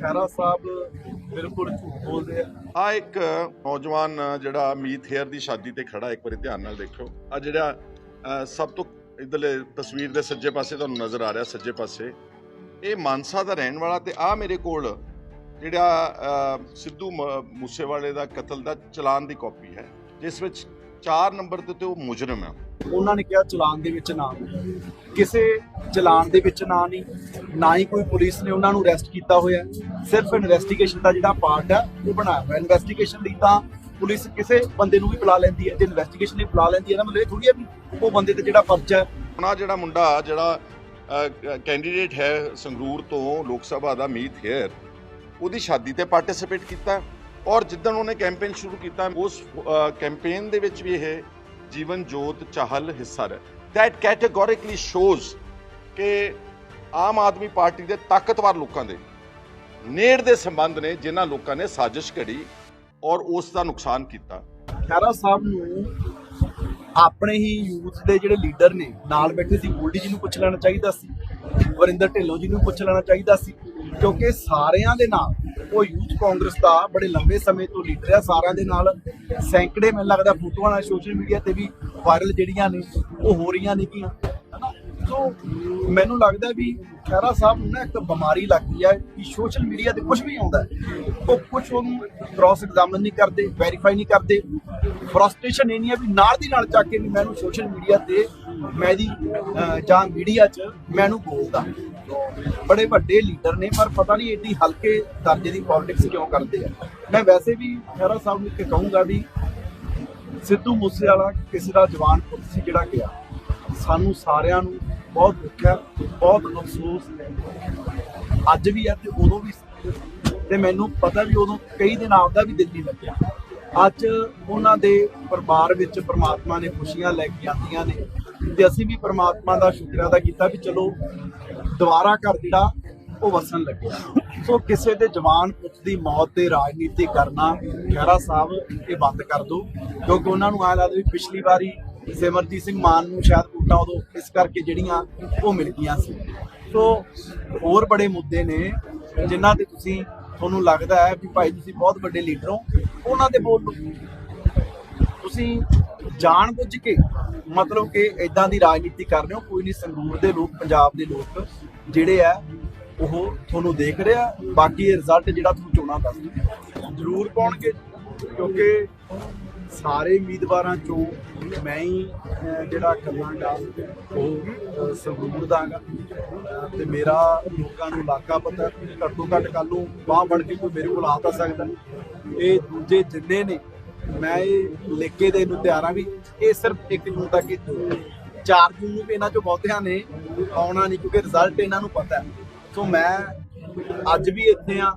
ਖੈਰਾ ਸਾਹਿਬ ਬਿਲਕੁਲ ਝੂਠ ਬੋਲਦੇ ਆ। ਆ ਇੱਕ ਨੌਜਵਾਨ ਜਿਹੜਾ ਮੀਤ ਹੇਅਰ ਦੀ ਸ਼ਾਦੀ ਤੇ ਖੜਾ ਇੱਕ ਵਾਰੀ ਧਿਆਨ ਨਾਲ ਦੇਖਿਓ। ਆ ਜਿਹੜਾ ਸਭ ਤੋਂ ਇਧਰਲੇ ਤਸਵੀਰ ਦੇ ਸੱਜੇ ਪਾਸੇ ਤੁਹਾਨੂੰ ਨਜ਼ਰ ਆ ਰਿਹਾ ਸੱਜੇ ਪਾਸੇ। ਇਹ ਮਾਨਸਾ ਦਾ ਰਹਿਣ ਵਾਲਾ ਤੇ ਆ ਮੇਰੇ ਕੋਲ ਜਿਹੜਾ ਸਿੱਧੂ ਮ- ਮੂਸੇਵਾਲੇ ਦਾ ਕਤਲ ਦਾ ਚਲਾਨ ਦੀ ਕਾਪੀ ਹੈ, ਜਿਸ ਵਿੱਚ 4 ਨੰਬਰ ਤੇ ਤੇ ਉਹ ਮੁਜਰਮ ਹੈ ਉਹਨਾਂ ਨੇ ਕਿਹਾ ਚਲਾਨ ਦੇ ਵਿੱਚ ਨਾਂ ਨਹੀਂ। ਕਿਸੇ ਚਲਾਨ ਦੇ ਵਿੱਚ ਨਾਂ ਨਹੀਂ ਨਾ ਹੀ ਕੋਈ ਪੁਲਿਸ ਨੇ ਉਹਨਾਂ ਨੂੰ ਅਰੈਸਟ ਕੀਤਾ ਹੋਇਆ। ਸਿਰਫ ਇਨਵੈਸਟੀਗੇਸ਼ਨ ਦਾ ਜਿਹੜਾ ਪਾਰਟ ਹੈ ਉਹ ਬਣਾਇਆ ਹੋਇਆ। ਇਨਵੈਸਟੀਗੇਸ਼ਨ ਲਈ ਤਾਂ ਪੁਲਿਸ ਕਿਸੇ ਬੰਦੇ ਨੂੰ ਵੀ ਬੁਲਾ ਲੈਂਦੀ ਹੈ। ਜੇ ਇਨਵੈਸਟੀਗੇਸ਼ਨ ਲਈ ਬੁਲਾ ਲੈਂਦੀ ਹੈ ਨਾ ਮਤਲਬ ਇਹ ਥੋੜੀ ਹੈ ਵੀ ਉਹ ਬੰਦੇ ਤੇ ਜਿਹੜਾ ਪਰਚਾ ਹੈ। ਆਪਣਾ ਜਿਹੜਾ ਮੁੰਡਾ ਜਿਹੜਾ ਕੈਂਡੀਡੇਟ ਹੈ ਸੰਗਰੂਰ ਤੋਂ ਲੋਕ ਸਭਾ ਦਾ ਮੀਤ ਹੇਅਰ ਉਹਦੀ ਸ਼ਾਦੀ ਤੇ ਪਾਰਟਿਸਿਪੇਟ ਕੀਤਾ। ਔਰ ਜਿੱਦਣ ਉਹਨੇ ਕੈਂਪੇਨ ਸ਼ੁਰੂ ਕੀਤਾ, ਉਸ ਕੈਂਪੇਨ ਦੇ ਵਿੱਚ ਵੀ ਇਹ ਜੀਵਨ ਜੋਤ ਚਾਹਲ ਹਿੱਸਾ ਰਿਹਾ। ਦੈਟ ਕੈਟੇਗੋਰਿਕਲੀ ਸ਼ੋਜ਼ ਕਿ ਆਮ ਆਦਮੀ ਪਾਰਟੀ ਦੇ ਤਾਕਤਵਰ ਲੋਕਾਂ ਦੇ ਨੇੜ ਦੇ ਸੰਬੰਧ ਨੇ, ਜਿਨ੍ਹਾਂ ਲੋਕਾਂ ਨੇ ਸਾਜ਼ਿਸ਼ ਘੜੀ ਔਰ ਉਸ ਦਾ ਨੁਕਸਾਨ ਕੀਤਾ। ਖੈਰਾ ਸਾਹਿਬ ਨੂੰ ਆਪਣੇ ਹੀ ਯੂਥ ਦੇ ਜਿਹੜੇ ਲੀਡਰ ਨੇ, ਨਾਲ ਬੈਠੇ ਸੀ ਗੋਲਡੀ ਜੀ ਨੂੰ ਪੁੱਛ ਲੈਣਾ ਚਾਹੀਦਾ ਸੀ, ਵਰਿੰਦਰ ਢਿੱਲੋਂ ਜੀ ਨੂੰ ਪੁੱਛ ਲੈਣਾ ਚਾਹੀਦਾ ਸੀ, ਕਿਉਂਕਿ ਸਾਰਿਆਂ ਦੇ ਨਾਲ ਉਹ ਯੂਥ ਕਾਂਗਰਸ ਦਾ ਬੜੇ ਲੰਬੇ ਸਮੇਂ ਤੋਂ ਲੀਡਰ ਆ, ਸਾਰਿਆਂ ਦੇ ਨਾਲ ਸੈਂਕੜੇ ਮੈਨੂੰ ਲੱਗਦਾ ਫੋਟੋਆਂ ਨਾਲ ਸੋਸ਼ਲ ਮੀਡੀਆ ਤੇ ਵੀ ਵਾਇਰਲ ਜਿਹੜੀਆਂ ਨੇ, ਉਹ ਹੋ ਰਹੀਆਂ ਨੇਗੀਆਂ ਹਨਾ? ਸੋ ਮੈਨੂੰ ਲੱਗਦਾ ਵੀ ਖੈਰਾ ਸਾਹਿਬ ਨੂੰ ਨਾ ਇੱਕ ਬਿਮਾਰੀ ਲੱਗੀ ਹੈ ਕਿ ਸੋਸ਼ਲ ਮੀਡੀਆ ਤੇ ਕੁਝ ਵੀ ਆਉਂਦਾ ਉਹ ਕੁਝ ਉਹਨੂੰ ਕ੍ਰਾਸ ਐਗਜ਼ਾਮਨ ਨਹੀਂ ਕਰਦੇ ਵੈਰੀਫਾਈ ਨਹੀਂ ਕਰਦੇ ਫਰਸਟ੍ਰੇਸ਼ਨ ਇਹ ਨਹੀਂ ਹੈ ਵੀ ਨਾਲ ਦੀ ਨਾਲ ਚੱਕ ਕੇ ਵੀ ਮੈਨੂੰ ਸੋਸ਼ਲ ਮੀਡੀਆ ਤੇ ਮੈਂ ਦੀ ਜਾਂ ਮੀਡੀਆ 'ਚ ਮੈਨੂੰ ਬੋਲਦਾ। ਬੜੇ ਵੱਡੇ ਲੀਡਰ ਨੇ, ਪਰ ਪਤਾ ਨਹੀਂ ਏਡੀ ਹਲਕੇ ਦਰਜੇ ਦੀ ਪੋਲਿਟਿਕਸ ਕਿਉਂ ਕਰਦੇ ਆ। ਮੈਂ ਵੈਸੇ ਵੀ ਖੈਰਾ ਸਾਹਿਬ ਨੂੰ ਇੱਕ ਕਹੂੰਗਾ ਵੀ ਸਿੱਧੂ ਮੂਸੇਵਾਲਾ ਕਿਸੇ ਦਾ ਜਵਾਨ ਪੁੱਤ ਸੀ ਜਿਹੜਾ ਗਿਆ। ਸਾਨੂੰ ਸਾਰਿਆਂ ਨੂੰ ਬਹੁਤ ਦੁੱਖ ਹੈ, ਬਹੁਤ ਅਫਸੋਸ ਹੈ। ਅੱਜ ਵੀ ਹੈ ਤੇ ਉਦੋਂ ਵੀ ਸੀ। ਤੇ ਮੈਨੂੰ ਪਤਾ ਵੀ ਉਦੋਂ ਕਈ ਦਿਨ ਆਪਦਾ ਵੀ ਦਿੱਲੀ ਲੱਗਿਆ। ਅੱਜ ਉਹਨਾਂ ਦੇ ਪਰਿਵਾਰ ਵਿੱਚ ਪ੍ਰਮਾਤਮਾ ਨੇ ਖੁਸ਼ੀਆਂ ਲੈ ਕੇ ਆਂਦੀਆਂ ਨੇ। ਤੇ ਅਸੀਂ ਵੀ ਪ੍ਰਮਾਤਮਾ ਦਾ ਸ਼ੁਕਰ ਅਦਾ ਕੀਤਾ ਵੀ ਚਲੋ ਦੁਬਾਰਾ ਘਰ ਜਿਹੜਾ ਉਹ ਵਸਣ ਲੱਗਿਆ। ਸੋ ਕਿਸੇ ਦੇ ਜਵਾਨ ਪੁੱਤ ਦੀ ਮੌਤ ਤੇ ਰਾਜਨੀਤੀ ਕਰਨਾ, ਖਹਿਰਾ ਸਾਹਿਬ, ਇਹ ਬੰਦ ਕਰ ਦਿਓ ਕਿਉਂਕਿ ਉਹਨਾਂ ਨੂੰ ਆ ਲੱਗਦਾ ਵੀ ਪਿਛਲੀ ਵਾਰੀ ਸਿਮਰਜੀਤ ਸਿੰਘ ਮਾਨ ਨੂੰ ਸ਼ਾਇਦ ਵੋਟਾਂ ਉਦੋਂ ਇਸ ਕਰਕੇ ਜਿਹੜੀਆਂ ਉਹ ਮਿਲ ਗਈਆਂ ਸੀ। ਸੋ ਹੋਰ ਬੜੇ ਮੁੱਦੇ ਨੇ, ਜਿਨ੍ਹਾਂ ਤੇ ਤੁਸੀਂ, ਤੁਹਾਨੂੰ ਲੱਗਦਾ ਹੈ ਵੀ ਭਾਈ ਤੁਸੀਂ ਬਹੁਤ ਵੱਡੇ ਲੀਡਰ ਹੋ, ਉਹਨਾਂ ਦੇ ਬੋਲ ਤੁਸੀਂ ਜਾਣ ਬੁੱਝ ਕੇ ਮਤਲਬ ਕਿ ਇਦਾਂ ਦੀ ਰਾਜਨੀਤੀ ਕਰ ਰਹੇ ਹੋ, ਕੋਈ ਨਹੀਂ ਸੰਗਰੂਰ ਦੇ ਲੋਕ, ਪੰਜਾਬ ਦੇ ਲੋਕ। ਜਿਹੜੇ ਆ ਉਹ ਤੁਹਾਨੂੰ ਦੇਖ ਰਿਹਾ ਬਾਕੀ ਰਿਜ਼ਲਟ ਜਿਹੜਾ ਤੁਹਾਨੂੰ ਚੋਣਾਂ ਦੱਸ ਜ਼ਰੂਰ ਪਾਉਣਗੇ ਕਿਉਂਕਿ ਸਾਰੇ ਉਮੀਦਵਾਰਾਂ ਚੋਂ ਮੈਂ ਹੀ ਜਿਹੜਾ ਕਰਾਂਗਾ ਉਹ ਅਹ, ਸੰਗਰੂਰ ਦਾ ਤੇ ਮੇਰਾ ਲੋਕਾਂ ਨੂੰ ਇਲਾਕਾ ਪਤਾ ਘੱਟੋ ਘੱਟ ਕੱਲ ਨੂੰ ਬਾਹ ਬਣ ਕੇ ਕੋਈ ਮੇਰੇ ਕੋਲ ਆ ਤਾਂ ਸਕਦਾ। ਇਹ ਦੂਜੇ ਜਿੰਨੇ ਨੇ ਮੈਂ ਇਹ ਲਿਖ ਕੇ ਦੇ ਨੂੰ ਤਿਆਰ ਆ ਵੀ ਇਹ ਸਿਰਫ ਇੱਕ ਜੂਨ ਤੱਕ ਹੀ 4 ਜੂਨ ਨੂੰ ਵੀ ਇਹਨਾਂ ਚੋਂ ਬਹੁਤਿਆਂ ਨੇ ਆਉਣਾ ਨਹੀਂ, ਕਿਉਂਕਿ ਰਿਜ਼ਲਟ ਇਹਨਾਂ ਨੂੰ ਪਤਾ ਹੈ। ਸੋ ਮੈਂ ਅੱਜ ਵੀ ਇੱਥੇ ਆ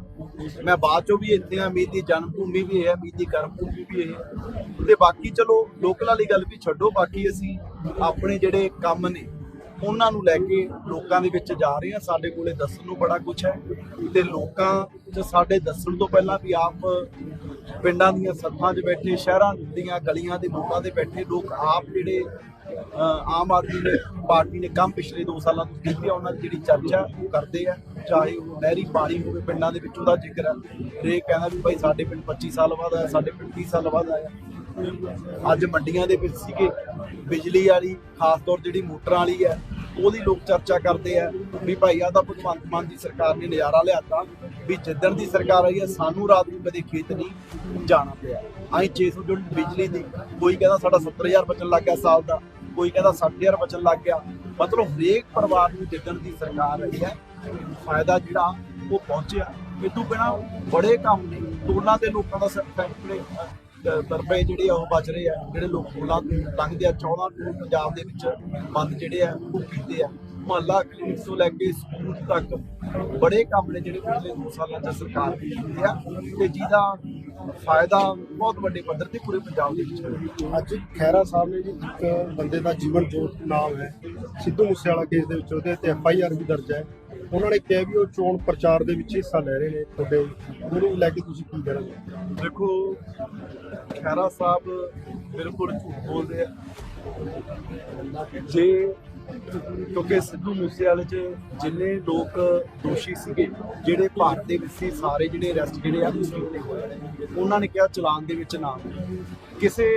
ਮੈਂ ਬਾਅਦ ਚੋਂ ਵੀ ਇੱਥੇ ਆ ਮੇਰੀ ਦੀ ਜਨਮ ਭੂਮੀ ਵੀ ਹੈ ਮੇਰੀ ਦੀ ਕਰਮ ਭੂਮੀ ਵੀ ਹੈ। ਤੇ ਬਾਕੀ ਚਲੋ ਲੋਕਲ ਵਾਲੀ ਗੱਲ ਵੀ ਛੱਡੋ, ਬਾਕੀ ਅਸੀਂ ਆਪਣੇ ਜਿਹੜੇ ਕੰਮ ਨੇ, ਉਹਨਾਂ ਨੂੰ ਲੈ ਕੇ ਲੋਕਾਂ ਦੇ ਵਿੱਚ ਜਾ ਰਹੇ ਆ ਸਾਡੇ ਕੋਲੇ ਦੱਸਣ ਨੂੰ ਬੜਾ ਕੁਝ ਹੈ। ਤੇ ਲੋਕਾਂ 'ਚ ਸਾਡੇ ਦੱਸਣ ਤੋਂ ਪਹਿਲਾਂ ਵੀ ਆਪ ਪਿੰਡਾਂ ਦੀਆਂ ਸੱਥਾਂ 'ਚ ਬੈਠੇ, ਸ਼ਹਿਰਾਂ ਦੀਆਂ ਗਲੀਆਂ ਦੇ ਮੋੜਾਂ ਤੇ ਬੈਠੇ, ਲੋਕ ਆਪ ਜਿਹੜੇ ਆਮ ਆਦਮੀ ਨੇ ਪਾਰਟੀ ਨੇ ਕੰਮ ਪਿਛਲੇ 2 ਸਾਲਾਂ ਤੋਂ ਕੀਤੀ ਆ, ਉਹਨਾਂ ਦੀ ਜਿਹੜੀ ਚਰਚਾ ਉਹ ਕਰਦੇ ਆ। ਚਾਹੇ ਉਹ ਨਹਿਰੀ ਪਾਣੀ ਹੋਵੇ, ਪਿੰਡਾਂ ਦੇ ਵਿੱਚ ਉਹਦਾ ਜ਼ਿਕਰ ਹੈ ਹਰੇਕ ਕਹਿੰਦਾ ਵੀ ਭਾਈ ਸਾਡੇ ਪਿੰਡ 25 ਸਾਲ ਬਾਅਦ ਆਇਆ, ਸਾਡੇ ਪਿੰਡ 30 ਸਾਲ ਬਾਅਦ ਆਇਆ। ਅੱਜ ਮੰਡੀਆਂ ਦੇ ਵਿੱਚ ਸੀਗੇ, ਬਿਜਲੀ ਵਾਲੀ, ਖਾਸ ਤੌਰ ਜਿਹੜੀ ਮੋਟਰਾਂ ਵਾਲੀ ਹੈ, ਉਹਦੀ ਲੋਕ ਚਰਚਾ ਕਰਦੇ ਆ ਵੀ ਭਾਈ ਆ ਤਾਂ ਭਗਵੰਤ ਮਾਨ ਦੀ ਸਰਕਾਰ ਨੇ ਨਜ਼ਾਰਾ ਲਿਆਤਾ ਵੀ ਜਿੱਦਣ ਦੀ ਸਰਕਾਰ ਆਈ ਹੈ, ਸਾਨੂੰ ਰਾਤ ਨੂੰ ਕਦੇ ਖੇਤ ਨਹੀਂ ਜਾਣਾ ਪਿਆ। ਅਸੀਂ 600 ਯੂਨਿਟ ਬਿਜਲੀ ਦੀ ਕੋਈ ਕਹਿੰਦਾ ਸਾਡਾ 70000 ਬਚਣ ਲੱਗ ਗਿਆ ਸਾਲ ਦਾ। ਕੋਈ ਕਹਿੰਦਾ 60000 ਬਚਣ ਲੱਗ ਗਿਆ। ਮਤਲਬ ਹਰੇਕ ਪਰਿਵਾਰ ਨੂੰ ਜਿੱਦਣ ਦੀ ਸਰਕਾਰ ਆਈ ਹੈ। ਫਾਇਦਾ ਜਿਹੜਾ ਉਹ ਪਹੁੰਚਿਆ। ਇਹ ਤੋਂ ਬਿਨਾ ਬੜੇ ਕੰਮ ਨੇ ਟੋਲਾਂ ਦੇ ਲੋਕਾਂ ਦਾ ਫੈਕਟਰੀ ਤਰਪੇ ਜਿਹੜੇ ਆ ਉਹ ਬਚ ਰਹੇ ਆ। ਜਿਹੜੇ ਲੋਕ ਟੋਲਾਂ ਤੋਂ ਲੰਘਦੇ ਆ 14 ਟੋਲ ਪੰਜਾਬ ਦੇ ਵਿੱਚ ਬੰਦ ਜਿਹੜੇ ਆ, ਉਹ ਕੀਤੇ ਆ। ਮੁਹੱਲਾ ਕਲੀਨਿਕ ਤੋਂ ਲੈ ਕੇ ਸਕੂਲ ਤੱਕ ਬੜੇ ਕੰਮ ਨੇ ਜਿਹੜੇ ਪਿਛਲੇ 2 ਸਾਲਾਂ 'ਚ ਸਰਕਾਰ ਨੇ ਕੀਤੇ ਆ ਤੇ ਜਿਹਦਾ ਫਾਇਦਾ ਬਹੁਤ ਵੱਡੇ ਪੱਧਰ ਤੇ ਪੂਰੇ ਪੰਜਾਬ ਦੇ ਵਿੱਚ ਹੋਇਆ। ਅੱਜ ਖੈਰਾ ਸਾਹਿਬ ਨੇ ਜੀ ਇੱਕ ਬੰਦੇ ਦਾ ਜੀਵਨ ਜੋਤ ਨਾਮ ਹੈ। ਸਿੱਧੂ ਮੂਸੇਵਾਲਾ ਕੇਸ ਦੇ ਵਿੱਚ ਉਹਦੇ ਤੇ ਐਫ ਆਈ ਆਰ ਵੀ ਦਰਜ ਹੈ। ਉਹਨਾਂ ਨੇ ਕਿਹਾ ਵੀ ਉਹ ਚੋਣ ਪ੍ਰਚਾਰ ਦੇ ਵਿੱਚ ਹਿੱਸਾ ਲੈ ਰਹੇ ਨੇ ਤੁਹਾਡੇ ਉਹਨੂੰ ਲੈ ਕੇ ਤੁਸੀਂ ਕੀ ਕਹਿਣਾ? ਦੇਖੋ ਖੈਰਾ ਸਾਹਿਬ ਬਿਲਕੁਲ ਝੂਠ ਬੋਲਦੇ ਆ। ਜੇ ਕਿਉਂਕਿ ਸਿੱਧੂ ਮੂਸੇਵਾਲੇ 'ਚ ਜਿੰਨੇ ਲੋਕ ਦੋਸ਼ੀ ਸੀਗੇ ਜਿਹੜੇ ਭਾਰਤ ਦੇ ਵਿੱਚ ਸੀ ਸਾਰੇ ਜਿਹੜੇ ਅਰੈਸਟ ਜਿਹੜੇ ਆ ਤੁਸੀਂ ਕੀਤੇ ਹੋਏ ਨੇ। ਉਹਨਾਂ ਨੇ ਕਿਹਾ ਚਲਾਨ ਦੇ ਵਿੱਚ ਨਾ ਕਿਸੇ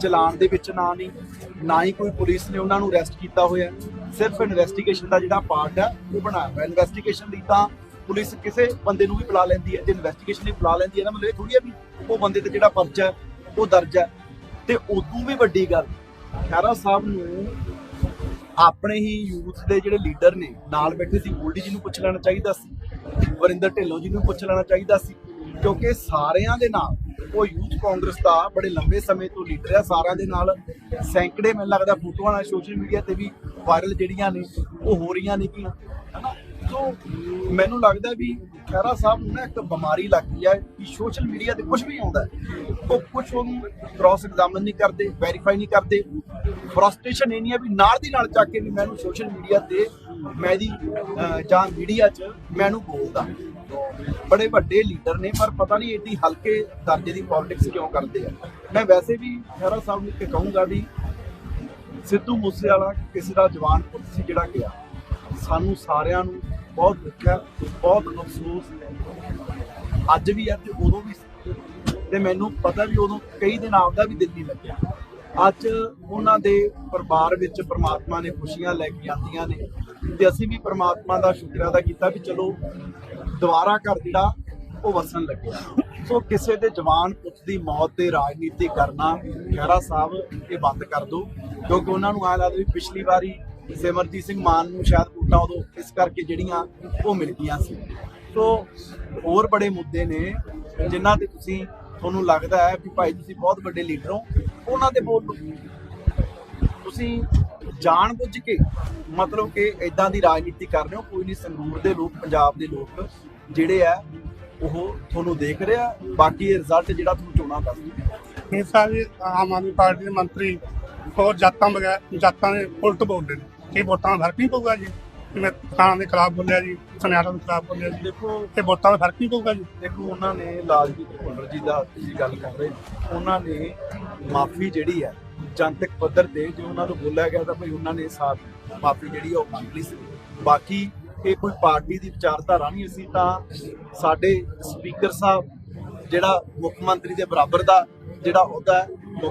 ਚਲਾਨ ਦੇ ਵਿੱਚ ਨਾ ਨਹੀਂ ਨਾ ਹੀ ਕੋਈ ਪੁਲਿਸ ਨੇ ਉਹਨਾਂ ਨੂੰ ਅਰੈਸਟ ਕੀਤਾ ਹੋਇਆ। ਸਿਰਫ ਇਨਵੈਸਟੀਗੇਸ਼ਨ ਦਾ ਜਿਹੜਾ ਪਾਰਟ ਹੈ ਉਹ ਬਣਾਇਆ ਹੋਇਆ। ਇਨਵੈਸਟੀਗੇਸ਼ਨ ਲਈ ਤਾਂ ਪੁਲਿਸ ਕਿਸੇ ਬੰਦੇ ਨੂੰ ਵੀ ਬੁਲਾ ਲੈਂਦੀ ਹੈ। ਜੇ ਇਨਵੈਸਟੀਗੇਸ਼ਨ ਲਈ ਬੁਲਾ ਲੈਂਦੀ ਹੈ ਨਾ ਮਤਲਬ ਇਹ ਥੋੜੀ ਹੈ ਵੀ ਉਹ ਬੰਦੇ ਤੇ ਜਿਹੜਾ ਪਰਚਾ ਹੈ, ਉਹ ਦਰਜ ਹੈ। ਤੇ ਉਦੋਂ ਵੀ ਵੱਡੀ ਗੱਲ ਖਹਿਰਾ ਸਾਹਿਬ ਨੂੰ ਆਪਣੇ ਹੀ ਯੂਥ ਦੇ ਜਿਹੜੇ ਲੀਡਰ ਨੇ, ਨਾਲ ਬੈਠੇ ਸੀ ਗੋਲਡੀ ਜੀ ਨੂੰ ਪੁੱਛ ਲੈਣਾ ਚਾਹੀਦਾ ਸੀ, ਵਰਿੰਦਰ ਢਿੱਲੋਂ ਜੀ ਨੂੰ ਪੁੱਛ ਲੈਣਾ ਚਾਹੀਦਾ ਸੀ, ਕਿਉਂਕਿ ਸਾਰਿਆਂ ਦੇ ਨਾਲ, ਉਹ ਯੂਥ ਕਾਂਗਰਸ ਦਾ ਬੜੇ ਲੰਬੇ ਸਮੇਂ ਤੋਂ ਲੀਡਰ ਆ, ਸਾਰਿਆਂ ਦੇ ਨਾਲ ਸੈਂਕੜੇ ਮੈਨੂੰ ਲੱਗਦਾ ਫੋਟੋਆਂ ਨਾਲ ਸੋਸ਼ਲ ਮੀਡੀਆ ਤੇ ਵੀ ਵਾਇਰਲ ਜਿਹੜੀਆਂ ਨੇ, ਉਹ ਹੋ ਰਹੀਆਂ ਨੇ ਕਿ ਸੋ ਮੈਨੂੰ ਲੱਗਦਾ ਵੀ ਖਹਿਰਾ ਸਾਹਿਬ ਨੂੰ ਨਾ ਇੱਕ ਬਿਮਾਰੀ ਲੱਗ ਗਈ ਹੈ ਕਿ ਸੋਸ਼ਲ ਮੀਡੀਆ ਤੇ ਕੁਝ ਵੀ ਆਉਂਦਾ ਉਹ ਕੁਝ ਉਹਨੂੰ ਕ੍ਰਾਸ ਐਗਜ਼ਾਮਨ ਨਹੀਂ ਕਰਦੇ ਵੈਰੀਫਾਈ ਨਹੀਂ ਕਰਦੇ। ਫਰਸਟ੍ਰੇਸ਼ਨ ਇਹ ਨਹੀਂ ਹੈ ਵੀ ਨਾਲ ਦੀ ਨਾਲ ਚੱਕ ਕੇ ਵੀ ਮੈਨੂੰ ਸੋਸ਼ਲ ਮੀਡੀਆ ਤੇ ਮੈਂ ਦੀ ਜਾਂ ਮੀਡੀਆ 'ਚ ਮੈਨੂੰ ਬੋਲਦਾ। ਬੜੇ ਵੱਡੇ ਲੀਡਰ ਨੇ, ਪਰ ਪਤਾ ਨਹੀਂ ਏਡੀ ਹਲਕੇ ਦਰਜੇ ਦੀ ਪੋਲਿਟਿਕਸ ਕਿਉਂ ਕਰਦੇ ਆ। ਮੈਂ ਵੈਸੇ ਵੀ ਖਹਿਰਾ ਸਾਹਿਬ ਨੂੰ ਇੱਕ ਕਹੂੰਗਾ ਵੀ ਸਿੱਧੂ ਮੂਸੇਵਾਲਾ ਕਿਸੇ ਦਾ ਜਵਾਨ ਪੁੱਤ ਸੀ ਜਿਹੜਾ ਗਿਆ। ਸਾਨੂੰ ਸਾਰਿਆਂ ਨੂੰ ਬਹੁਤ ਦੁੱਖ ਹੈ, ਬਹੁਤ ਅਫਸੋਸ ਹੈ। ਅੱਜ ਵੀ ਹੈ ਤੇ ਉਦੋਂ ਵੀ ਤੇ ਮੈਨੂੰ ਪਤਾ ਵੀ ਉਦੋਂ ਕਈ ਦਿਨ ਆਪਦਾ ਵੀ ਦਿਲ ਨਹੀਂ ਲੱਗਿਆ। ਅੱਜ ਉਹਨਾਂ ਦੇ ਪਰਿਵਾਰ ਵਿੱਚ ਪ੍ਰਮਾਤਮਾ ਨੇ ਖੁਸ਼ੀਆਂ ਲੈ ਕੇ ਆਂਦੀਆਂ ਨੇ। ਤੇ ਅਸੀਂ ਵੀ ਪ੍ਰਮਾਤਮਾ ਦਾ ਸ਼ੁਕਰ ਅਦਾ ਕੀਤਾ ਵੀ ਚਲੋ ਦੁਬਾਰਾ ਘਰ ਜਿਹੜਾ, ਉਹ ਵਸਣ ਲੱਗਿਆ। ਸੋ ਕਿਸੇ ਦੇ ਜਵਾਨ ਪੁੱਤ ਦੀ ਮੌਤ ਤੇ ਰਾਜਨੀਤੀ ਕਰਨਾ, ਖਹਿਰਾ ਸਾਹਿਬ, ਇਹ ਬੰਦ ਕਰ ਦਿਓ ਕਿਉਂਕਿ ਉਹਨਾਂ ਨੂੰ ਆ ਲੱਗਦਾ ਵੀ ਪਿਛਲੀ ਵਾਰੀ ਸਿਮਰਜੀਤ ਸਿੰਘ ਮਾਨ ਨੂੰ ਸ਼ਾਇਦ ਵੋਟਾਂ ਉਦੋਂ ਇਸ ਕਰਕੇ ਜਿਹੜੀਆਂ ਉਹ ਮਿਲ ਗਈਆਂ ਸੀ। ਸੋ ਹੋਰ ਬੜੇ ਮੁੱਦੇ ਨੇ, ਜਿਨ੍ਹਾਂ ਤੇ ਤੁਸੀਂ, ਤੁਹਾਨੂੰ ਲੱਗਦਾ ਹੈ ਵੀ ਭਾਈ ਤੁਸੀਂ ਬਹੁਤ ਵੱਡੇ ਲੀਡਰ ਹੋ, ਉਹਨਾਂ ਦੇ ਬੋਲ ਤੁਸੀਂ ਜਾਣ ਬੁੱਝ ਕੇ, ਮਤਲਬ ਕਿ ਇਦਾਂ ਦੀ ਰਾਜਨੀਤੀ ਕਰ ਰਹੇ ਹੋ, ਕੋਈ ਨਹੀਂ, ਸੰਗਰੂਰ ਦੇ ਲੋਕ, ਪੰਜਾਬ ਦੇ ਲੋਕ ਜਿਹੜੇ ਆ, ਉਹ ਤੁਹਾਨੂੰ ਦੇਖ ਰਿਹਾ ਬਾਕੀ ਇਹ ਰਿਜ਼ਲਟ ਜਿਹੜਾ ਤੁਹਾਨੂੰ ਚੋਣਾਂ ਦੱਸ ਇਹ ਸਾਰੇ ਆਮ ਆਦਮੀ ਪਾਰਟੀ ਦੇ ਮੰਤਰੀ ਹੋਰ ਜਾਤਾਂ ਬਗੈਰ ਜਾਤਾਂ ਦੇ ਉਲਟ ਬੋਲਦੇ ਨੇ। ਇਹ ਵੋਟਾਂ ਦਾ ਫ਼ਰਕ ਨਹੀਂ ਪਊਗਾ ਜੀ? ਮੈਂ ਖਾਨ ਦੇ ਖਿਲਾਫ ਬੋਲਿਆ ਜੀ ਸੁਨਿਆਰਾਂ ਦੇ ਖਿਲਾਫ ਬੋਲਿਆ ਜੀ। ਦੇਖੋ ਇਹ ਵੋਟਾਂ ਦਾ ਫ਼ਰਕ ਨਹੀਂ ਪਊਗਾ ਜੀ? ਦੇਖੋ ਉਹਨਾਂ ਨੇ ਲਾਲਜੀਤ ਭੁੱਲਰ ਜੀ ਦਾ ਤੁਸੀਂ ਗੱਲ ਕਰ ਰਹੇ। ਉਹਨਾਂ ਨੇ ਮਾਫੀ ਜਿਹੜੀ ਹੈ ਜਨਤਕ ਪੱਧਰ ਤੇ ਜੋ ਉਹਨਾਂ ਨੂੰ ਬੋਲਿਆ ਗਿਆ ਤਾਂ ਭਈ ਉਹਨਾਂ ਨੇ ਸਾਥ ਮਾਫੀ ਜਿਹੜੀ ਉਹ ਮੰਗ ਲਈ ਸੀ। ਬਾਕੀ ਇਹ ਕੋਈ ਪਾਰਟੀ ਦੀ ਵਿਚਾਰਧਾਰਾ ਨਹੀਂ ਅਸੀਂ ਤਾਂ ਸਾਡੇ ਸਪੀਕਰ ਸਾਹਿਬ ਜਿਹੜਾ ਮੁੱਖ ਮੰਤਰੀ ਦੇ ਬਰਾਬਰ ਦਾ ਜਿਹੜਾ ਉਹਦਾ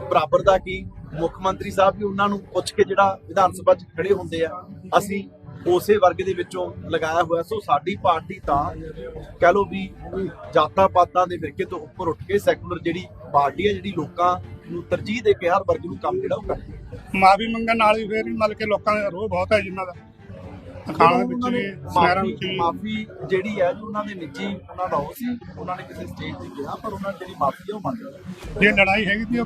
ਬਰਾਬਰ ਦਾ ਕੀ? ਮੁੱਖ ਮੰਤਰੀ ਸਾਹਿਬ ਵੀ ਉਹਨਾਂ ਨੂੰ ਪੁੱਛ ਕੇ ਜਿਹੜਾ ਵਿਧਾਨ ਸਭਾ 'ਚ ਖੜੇ ਹੁੰਦੇ ਆ ਅਸੀਂ ਉਸੇ ਵਰਗ ਦੇ ਵਿੱਚੋਂ ਲਗਾਇਆ ਹੋਇਆ। ਸੋ ਸਾਡੀ ਪਾਰਟੀ ਤਾਂ ਕਹਿ ਲਓ ਵੀ ਜਾਤਾਂ ਪਾਤਾਂ ਦੇ ਫਿਰਕੇ ਤੋਂ ਉੱਪਰ ਉੱਠ ਕੇ ਸੈਕੂਲਰ ਜਿਹੜੀ ਪਾਰਟੀ ਹੈ ਜਿਹੜੀ ਲੋਕਾਂ ਨੂੰ ਤਰਜੀਹ ਦੇ ਕੇ ਹਰ ਵਰਗ ਨੂੰ ਕੰਮ ਜਿਹੜਾ ਉਹ ਕਰਦੀ ਹੈ ਮਾਫੀ ਮੰਗਣ ਨਾਲ ਵੀ ਫੇਰ ਮਤਲਬ ਕਿ ਲੋਕਾਂ ਦਾ ਰੋਹ ਬਹੁਤ ਹੈ ਜਿਨ੍ਹਾਂ ਦਾ। ਦੇ ਵਿੱਚ ਵੀ ਸੁਨਿਆਰਾਂ ਵਿੱਚ ਮਾਫੀ ਜਿਹੜੀ ਹੈ ਜੋ ਉਹਨਾਂ ਦੇ ਨਿੱਜੀ ਉਹਨਾਂ ਦਾ ਉਹ ਸੀ ਉਹਨਾਂ ਨੇ ਕਿਸੇ ਸਟੇਜ ਤੇ ਕਿਹਾ ਪਰ ਉਹਨਾਂ ਜਿਹੜੀ ਮਾਫੀ ਹੈ ਉਹ ਮੰਨ ਲਈ। ਜੇ ਲੜਾਈ ਹੈਗੀ ਤੀ ਉਹ